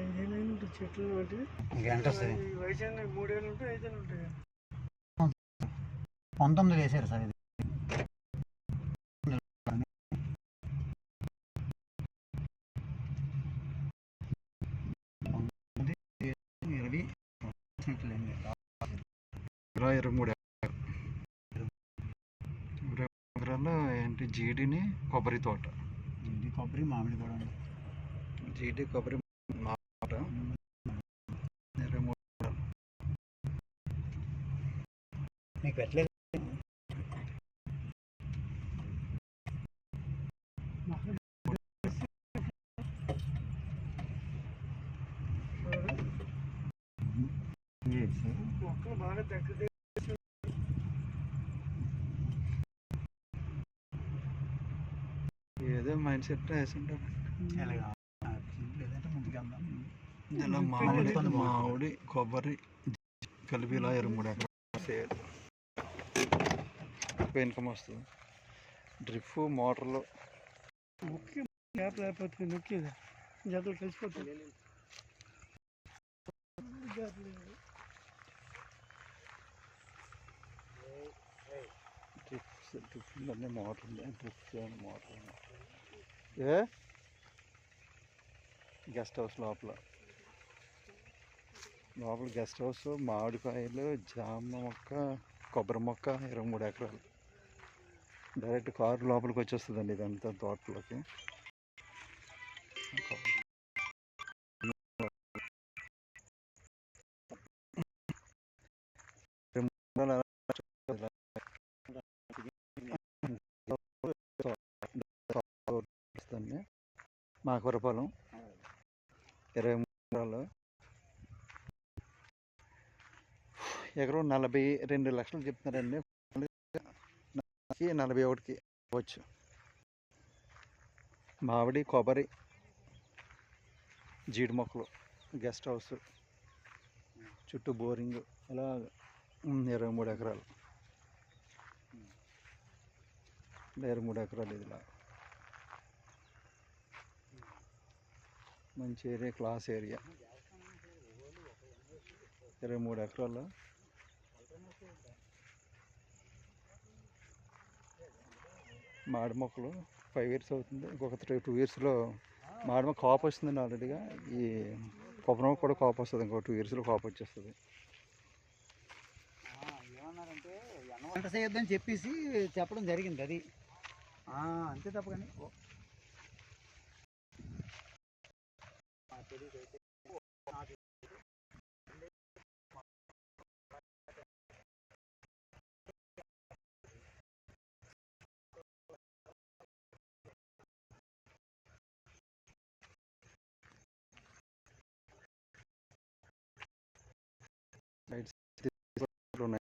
ఐదేళ్ళు చెట్లు మూడేళ్ళు ఉంటాయి ఐదేళ్ళు ఉంటాయి పంతొమ్మిది వేసారు సార్ ఇది. పంతొమ్మిది, ఇరవై. ఇరవై మూడు. ఇరవై ఎకరాల్లో ఏంటి? జీడిని కొబ్బరి తోట. ఇది కొబ్బరి మామిడి కూడా. జీడి కొబ్బరి మాట ఇరవై మూడు ఎకరాలు. మీకు పెట్టలేదు మొక్కలు బాగా దగ్గర ఏదో మైండ్ సెట్ వేసింటాం ఎలాగా? లేదంటే ముందుకెళ్దాం ఇలా మామిడి మామిడి కొబ్బరి కలిపి ఇలా ఇరవై మూడు ఎకరాలు ఇన్కమ్ వస్తుంది డ్రిప్ మోటార్లు ముఖ్య గ్యాప్ లేకపోతే నొక్కేది జతలు లేదు. డ్రిప్స్ అన్నీ మోటార్ డ్రిప్స్ మోటార్ ఏ గెస్ట్ హౌస్ లోపల లోపల గెస్ట్ హౌస్ మామిడికాయలు జామ మొక్క కొబ్బరి మొక్క ఇరవై మూడు ఎకరాలు. డైరెక్ట్ కారు లోపలికి వచ్చేస్తుందండి ఇదంతా తోటలోకి. వస్తుంది మాకూరపాలెం ఇరవై మూడు ఎకరాలు ఎకరం నలభై రెండు లక్షలు చెప్తున్నారండి. నలభై ఒకటికి వచ్చు మామిడి కొబ్బరి జీడి మొక్కలు గెస్ట్ హౌస్ చుట్టూ బోరింగ్ అలా ఇరవై మూడు ఎకరాలు. ఇరవై మూడు ఎకరాలు ఇదిలా. మంచి ఏరియా క్లాస్ ఏరియా. ఇరవై మూడు ఎకరాల్లో మాడి మొక్కలు ఫైవ్ ఇయర్స్ అవుతుంది. ఇంకొక త్రీ టూ ఇయర్స్లో మాడి మొక్క కాపు వస్తుందండి ఆల్రెడీగా ఈ కొబ్బరి మొక్క కూడా కాపు వస్తుంది. ఇంకో టూ ఇయర్స్లో కాపు వచ్చేస్తుంది. ఏమన్నారంటే వంట చేయొద్దని చెప్పేసి చెప్పడం జరిగింది అది. అంతే తప్ప కానీ ఓ. సైడ్స్ ఉన్నాయి.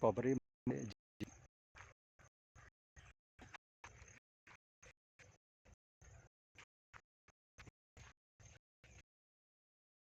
కొబ్బరి